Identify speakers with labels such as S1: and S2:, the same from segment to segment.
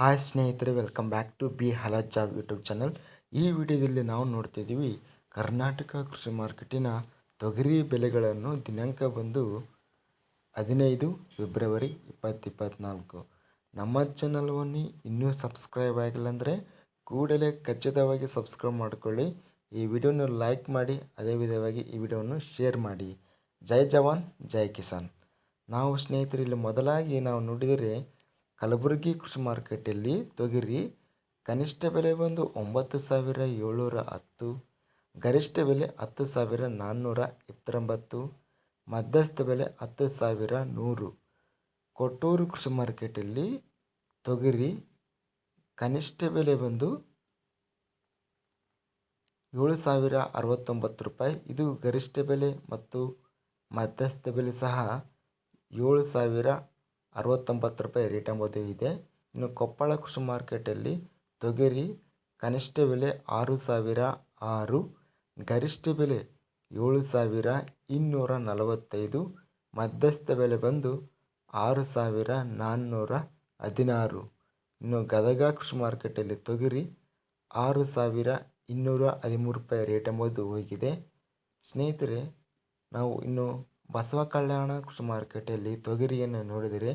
S1: Hi ಸ್ನೇಹಿತರೆ welcome back to ಬಿ ಹಲಜ್ ಜಾಬ್ ಯೂಟ್ಯೂಬ್ ಚಾನಲ್ ಈ ವಿಡಿಯೋದಲ್ಲಿ ನಾವು ನೋಡ್ತಿದ್ದೀವಿ ಕರ್ನಾಟಕ ಕೃಷಿ ಮಾರ್ಕೆಟಿನ ತೊಗರಿ ಬೆಲೆಗಳನ್ನು ದಿನಾಂಕ ಬಂದು ಹದಿನೈದು ಫೆಬ್ರವರಿ ಇಪ್ಪತ್ತು ಇಪ್ಪತ್ತ್ನಾಲ್ಕು ನಮ್ಮ ಚಾನಲ್ವನ್ನು ಇನ್ನೂ ಸಬ್ಸ್ಕ್ರೈಬ್ ಆಗಿಲ್ಲ ಅಂದರೆ ಕೂಡಲೇ ಖಚಿತವಾಗಿ ಸಬ್ಸ್ಕ್ರೈಬ್ ಮಾಡಿಕೊಳ್ಳಿ. ಈ ವಿಡಿಯೋನ ಲೈಕ್ ಮಾಡಿ, ಅದೇ ವಿಧವಾಗಿ ಈ ವಿಡಿಯೋವನ್ನು ಶೇರ್ ಮಾಡಿ. ಜೈ ಜವಾನ್, ಜೈ ಕಿಸಾನ್. ನಾವು ಸ್ನೇಹಿತರೆ, ಇಲ್ಲಿ ಮೊದಲಾಗಿ ನಾವು ನೋಡಿದರೆ ಕಲಬುರಗಿ ಕೃಷಿ ಮಾರ್ಕೆಟಲ್ಲಿ ತೊಗರಿ ಕನಿಷ್ಠ ಬೆಲೆ ಬಂದು ಒಂಬತ್ತು ಸಾವಿರ ಏಳ್ನೂರ ಹತ್ತು, ಗರಿಷ್ಠ ಬೆಲೆ ಹತ್ತು ಸಾವಿರ ನಾನ್ನೂರ ಇಪ್ಪತ್ತೊಂಬತ್ತು ಮಧ್ಯಸ್ಥ ಬೆಲೆ ಹತ್ತು ಸಾವಿರ ನೂರು. ಕೊಟ್ಟೂರು ಕೃಷಿ ಮಾರ್ಕೆಟಲ್ಲಿ ತೊಗರಿ ಕನಿಷ್ಠ ಬೆಲೆ ಬಂದು ಏಳು ಸಾವಿರ ಅರವತ್ತೊಂಬತ್ತು ರೂಪಾಯಿ. ಇದು ಗರಿಷ್ಠ ಬೆಲೆ ಮತ್ತು ಮಧ್ಯಸ್ಥ ಬೆಲೆ ಸಹ ಏಳು ಸಾವಿರ ಅರವತ್ತೊಂಬತ್ತು ರೂಪಾಯಿ ರೇಟ್ ಎಂಬುದು ಇದೆ. ಇನ್ನು ಕೊಪ್ಪಳ ಕೃಷಿ ಮಾರ್ಕೆಟಲ್ಲಿ ತೊಗರಿ ಕನಿಷ್ಠ ಬೆಲೆ ಆರು ಸಾವಿರ ಆರು, ಗರಿಷ್ಠ ಬೆಲೆ ಏಳು ಸಾವಿರ ಇನ್ನೂರ ನಲವತ್ತೈದು, ಮಧ್ಯಸ್ಥ ಬೆಲೆ ಬಂದು ಆರು ಸಾವಿರ ನಾನ್ನೂರ ಹದಿನಾರು. ಇನ್ನು ಗದಗ ಕೃಷಿ ಮಾರ್ಕೆಟಲ್ಲಿ ತೊಗರಿ ಆರು ಸಾವಿರ ಇನ್ನೂರ ಹದಿಮೂರು ರೂಪಾಯಿ ರೇಟ್ ಎಂಬುದು ಹೋಗಿದೆ. ಸ್ನೇಹಿತರೆ, ನಾವು ಇನ್ನು ಬಸವ ಕಲ್ಯಾಣ ಕೃಷಿ ಮಾರುಕಟ್ಟೆಯಲ್ಲಿ ತೊಗರಿಯನ್ನು ನೋಡಿದರೆ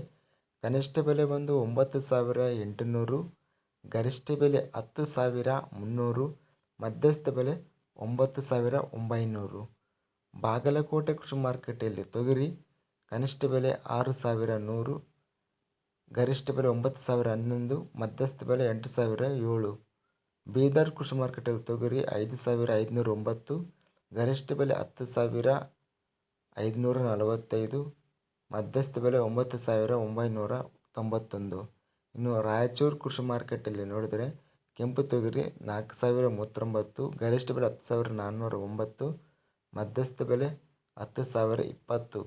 S1: ಕನಿಷ್ಠ ಬೆಲೆ ಬಂದು ಒಂಬತ್ತು ಸಾವಿರ ಎಂಟುನೂರು, ಗರಿಷ್ಠ ಬೆಲೆ ಹತ್ತು ಸಾವಿರ ಮುನ್ನೂರು, ಮಧ್ಯಸ್ಥ ಬೆಲೆ ಒಂಬತ್ತು ಸಾವಿರ ಒಂಬೈನೂರು. ಬಾಗಲಕೋಟೆ ಕೃಷಿ ಮಾರುಕಟ್ಟೆಯಲ್ಲಿ ತೊಗರಿ ಕನಿಷ್ಠ ಬೆಲೆ ಆರು ಸಾವಿರ ನೂರು, ಗರಿಷ್ಠ ಬೆಲೆ ಒಂಬತ್ತು ಸಾವಿರ ಹನ್ನೊಂದು, ಮಧ್ಯಸ್ಥ ಬೆಲೆ ಎಂಟು ಸಾವಿರ ಏಳು. ಬೀದರ್ ಕೃಷಿ ಮಾರುಕಟ್ಟೆಯಲ್ಲಿ ತೊಗರಿ ಐದು ಸಾವಿರ ಐದುನೂರ ಒಂಬತ್ತು, ಗರಿಷ್ಠ ಬೆಲೆ ಹತ್ತು ಸಾವಿರ ಐದುನೂರ ನಲವತ್ತೈದು ಮಧ್ಯಸ್ಥ ಬೆಲೆ ಒಂಬತ್ತು ಸಾವಿರ ಒಂಬೈನೂರ ತೊಂಬತ್ತೊಂದು ಇನ್ನು ರಾಯಚೂರು ಕೃಷಿ ಮಾರ್ಕೆಟಲ್ಲಿ ನೋಡಿದರೆ ಕೆಂಪು ತೊಗರಿ ನಾಲ್ಕು ಸಾವಿರ ಮೂವತ್ತೊಂಬತ್ತು, ಗರಿಷ್ಠ ಬೆಲೆ ಹತ್ತು ಸಾವಿರ ನಾನ್ನೂರ ಒಂಬತ್ತು ಮಧ್ಯಸ್ಥ ಬೆಲೆ ಹತ್ತು ಸಾವಿರ ಇಪ್ಪತ್ತು.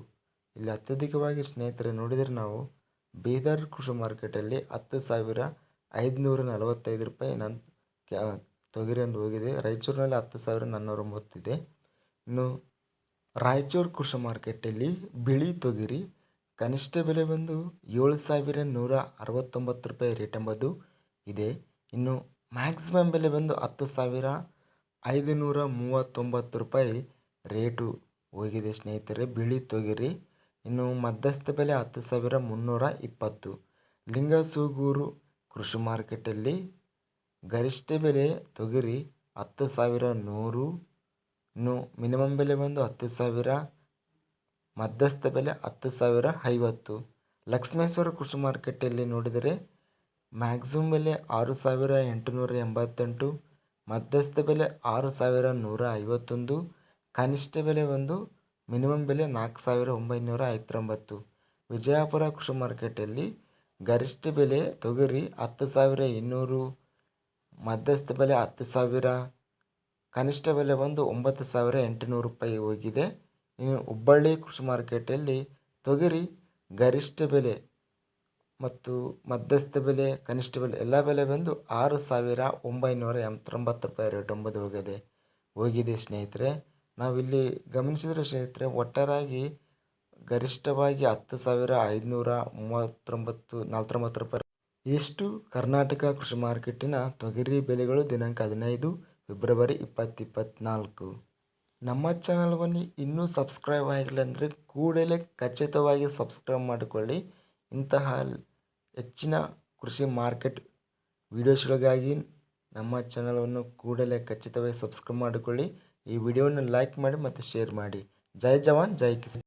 S1: ಇಲ್ಲಿ ಅತ್ಯಧಿಕವಾಗಿ ಸ್ನೇಹಿತರೆ ನೋಡಿದರೆ ನಾವು ಬೀದರ್ ಕೃಷಿ ಮಾರ್ಕೆಟಲ್ಲಿ ಹತ್ತು ಸಾವಿರ ಐದುನೂರ ನಲವತ್ತೈದು ರೂಪಾಯಿ ನನ್ ತೊಗರಿಯನ್ನು ಹೋಗಿದೆ. ರಾಯಚೂರಿನಲ್ಲಿ ಹತ್ತು ಸಾವಿರ ನಾನ್ನೂರ ಒಂಬತ್ತಿದೆ ಇನ್ನು ರಾಯಚೂರು ಕೃಷಿ ಮಾರ್ಕೆಟಲ್ಲಿ ಬಿಳಿ ತೊಗರಿ ಕನಿಷ್ಠ ಬೆಲೆ ಬಂದು ಏಳು ಸಾವಿರ ನೂರ ಅರವತ್ತೊಂಬತ್ತು ರೂಪಾಯಿ ರೇಟ್ ಎಂಬುದು ಇದೆ. ಇನ್ನು ಮ್ಯಾಕ್ಸಿಮಮ್ ಬೆಲೆ ಬಂದು ಹತ್ತು ಸಾವಿರ ಐದು ನೂರ ಮೂವತ್ತೊಂಬತ್ತು ರೂಪಾಯಿ ರೇಟು ಹೋಗಿದೆ ಸ್ನೇಹಿತರೆ, ಬಿಳಿ ತೊಗರಿ. ಇನ್ನು ಮಧ್ಯಸ್ಥ ಬೆಲೆ ಹತ್ತು ಸಾವಿರ ಮುನ್ನೂರ ಇಪ್ಪತ್ತು. ಲಿಂಗಸೂಗೂರು ಕೃಷಿ ಮಾರ್ಕೆಟಲ್ಲಿ ಗರಿಷ್ಠ ಬೆಲೆ ತೊಗರಿ ಹತ್ತು ಸಾವಿರ ನೂರು ಇನ್ನು ಮಿನಿಮಮ್ ಬೆಲೆ ಬಂದು ಹತ್ತು ಸಾವಿರ, ಮಧ್ಯಸ್ಥ ಬೆಲೆ ಹತ್ತು ಸಾವಿರ ಐವತ್ತು. ಲಕ್ಷ್ಮೇಶ್ವರ ಕೃಷಿ ಮಾರ್ಕೆಟಲ್ಲಿ ನೋಡಿದರೆ ಮ್ಯಾಕ್ಸಿಮಮ್ ಬೆಲೆ ಆರು ಸಾವಿರ ಎಂಟುನೂರ ಎಂಬತ್ತೆಂಟು, ಮಧ್ಯಸ್ಥ ಬೆಲೆ ಆರು ಸಾವಿರ ನೂರ ಐವತ್ತೊಂದು, ಕನಿಷ್ಠ ಬೆಲೆ ಒಂದು ಮಿನಿಮಮ್ ಬೆಲೆ ನಾಲ್ಕು ಸಾವಿರ ಒಂಬೈನೂರ ಐವತ್ತೊಂಬತ್ತು. ವಿಜಯಪುರ ಕೃಷಿ ಮಾರ್ಕೆಟಲ್ಲಿ ಗರಿಷ್ಠ ಬೆಲೆ ತೊಗರಿ ಹತ್ತು ಸಾವಿರ ಇನ್ನೂರು, ಮಧ್ಯಸ್ಥ ಬೆಲೆ ಹತ್ತು ಸಾವಿರ ಕನಿಷ್ಠ ಬೆಲೆ ಬಂದು ಒಂಬತ್ತು ಸಾವಿರ ಎಂಟುನೂರು ರೂಪಾಯಿ ಹೋಗಿದೆ. ಇನ್ನು ಹುಬ್ಬಳ್ಳಿ ಕೃಷಿ ಮಾರ್ಕೆಟಲ್ಲಿ ತೊಗರಿ ಗರಿಷ್ಠ ಬೆಲೆ ಮತ್ತು ಮಧ್ಯಸ್ಥ ಬೆಲೆ, ಕನಿಷ್ಠ ಬೆಲೆ ಎಲ್ಲ ಬೆಲೆ ಬಂದು ಆರು ಸಾವಿರ ಒಂಬೈನೂರ ಎಂಬತ್ತೊಂಬತ್ತು ರೂಪಾಯಿ ರೇಟ್ ಎಂಬುದು ಹೋಗಿದೆ. ಹೋಗಿದೆ ಸ್ನೇಹಿತರೆ, ನಾವಿಲ್ಲಿ ಗಮನಿಸಿದರೆ ಸ್ನೇಹಿತರೆ, ಒಟ್ಟಾರಾಗಿ ಗರಿಷ್ಠವಾಗಿ ಹತ್ತು ಸಾವಿರ ಐದುನೂರ ಮೂವತ್ತೊಂಬತ್ತು ನಲ್ವತ್ತೊಂಬತ್ತು ರೂಪಾಯಿ. ಇಷ್ಟು ಕರ್ನಾಟಕ ಕೃಷಿ ಮಾರ್ಕೆಟಿನ ತೊಗರಿ ಬೆಲೆಗಳು ದಿನಾಂಕ ಹದಿನೈದು. ಫೆಬ್ರವರಿ ಇಪ್ಪತ್ತು ಇಪ್ಪತ್ತ್ನಾಲ್ಕು ನಮ್ಮ ಚಾನಲ್ವನ್ನು ಇನ್ನೂ ಸಬ್ಸ್ಕ್ರೈಬ್ ಆಗಿಲ್ಲ ಅಂದರೆ ಕೂಡಲೇ ಖಚಿತವಾಗಿ ಸಬ್ಸ್ಕ್ರೈಬ್ ಮಾಡಿಕೊಳ್ಳಿ. ಇಂತಹ ಹೆಚ್ಚಿನ ಕೃಷಿ ಮಾರ್ಕೆಟ್ ವೀಡಿಯೋಸ್ಗಳಿಗಾಗಿ ನಮ್ಮ ಚಾನಲನ್ನು ಕೂಡಲೇ ಖಚಿತವಾಗಿ ಸಬ್ಸ್ಕ್ರೈಬ್ ಮಾಡಿಕೊಳ್ಳಿ. ಈ ವಿಡಿಯೋವನ್ನು ಲೈಕ್ ಮಾಡಿ ಮತ್ತು ಶೇರ್ ಮಾಡಿ. ಜೈ ಜವಾನ್, ಜೈ ಕಿಸಾನ್.